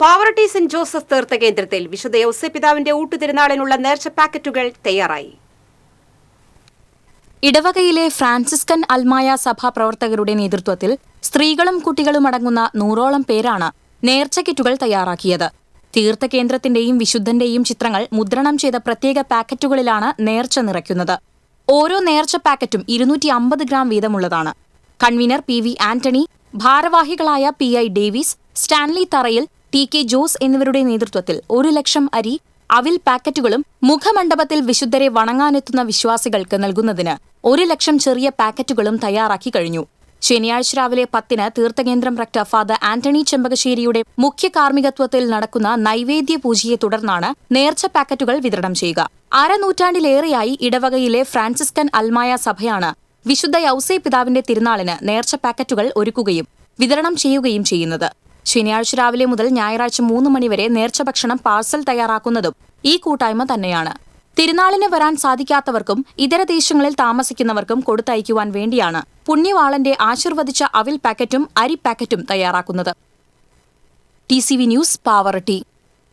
Pavaratti saint Joseph തീർത്ഥ കേന്ദ്രത്തിൽ വിശുദ്ധ യൗസപിതാവിന്റെ ഊട്ടുതിരുനാളിനുള്ള നേർച്ച പാക്കറ്റുകൾ തയ്യാറായി. ഇടവകയിലെ ഫ്രാൻസിസ്കൻ അൽമായ സഭാ പ്രവർത്തകരുടെ നേതൃത്വത്തിൽ സ്ത്രീകളും കുട്ടികളും അടങ്ങുന്ന നൂറോളം പേരാണ് നേർച്ച കിറ്റുകൾ തയ്യാറാക്കിയത്. തീർത്ഥകേന്ദ്രത്തിന്റെയും വിശുദ്ധന്റെയും ചിത്രങ്ങൾ മുദ്രണം ചെയ്ത പ്രത്യേക പാക്കറ്റുകളിലാണ് നേർച്ച നിറയ്ക്കുന്നത്. ഓരോ നേർച്ച പാക്കറ്റും ഇരുന്നൂറ്റി അമ്പത് ഗ്രാം വീതമുള്ളതാണ്. കൺവീനർ പി വി ആന്റണി ഭാരവാഹികളായ P I Davis Stanley Tharayil T K Jose എന്നിവരുടെ നേതൃത്വത്തിൽ ഒരു ലക്ഷം അരി അവിൽ പാക്കറ്റുകളും മുഖമണ്ഡപത്തിൽ വിശുദ്ധരെ വണങ്ങാനെത്തുന്ന വിശ്വാസികൾക്ക് നൽകുന്നതിന് ഒരു ലക്ഷം ചെറിയ പാക്കറ്റുകളും തയ്യാറാക്കി കഴിഞ്ഞു. ശനിയാഴ്ച രാവിലെ പത്തിന് തീർത്ഥകേന്ദ്രം റക്ടർ ഫാദർ ആന്റണി ചെമ്പകശ്ശേരിയുടെ മുഖ്യ കാർമ്മികത്വത്തിൽ നടക്കുന്ന നൈവേദ്യ പൂജയെ തുടർന്നാണ് നേർച്ച പാക്കറ്റുകൾ വിതരണം ചെയ്യുക. അരനൂറ്റാണ്ടിലേറെയായി ഇടവകയിലെ ഫ്രാൻസിസ്കൻ അൽമായ സഭയാണ് വിശുദ്ധ യൗസേ പിതാവിന്റെ തിരുനാളിന് നേർച്ച പാക്കറ്റുകൾ ഒരുക്കുകയും വിതരണം ചെയ്യുകയും ചെയ്യുന്നത്. ശനിയാഴ്ച രാവിലെ മുതൽ ഞായറാഴ്ച മൂന്ന് മണിവരെ നേർച്ച ഭക്ഷണം പാഴ്സൽ തയ്യാറാക്കുന്നതും ഈ കൂട്ടായ്മ തന്നെയാണ്. തിരുനാളിന് വരാൻ സാധിക്കാത്തവർക്കും ഇതര ദേശങ്ങളിൽ താമസിക്കുന്നവർക്കും കൊടുത്തയക്കുവാൻ വേണ്ടിയാണ് പുണ്യവാളന്റെ ആശീർവദിച്ച അവിൽ പാക്കറ്റും അരി പാക്കറ്റും തയ്യാറാക്കുന്നത്. T news Pavaratti.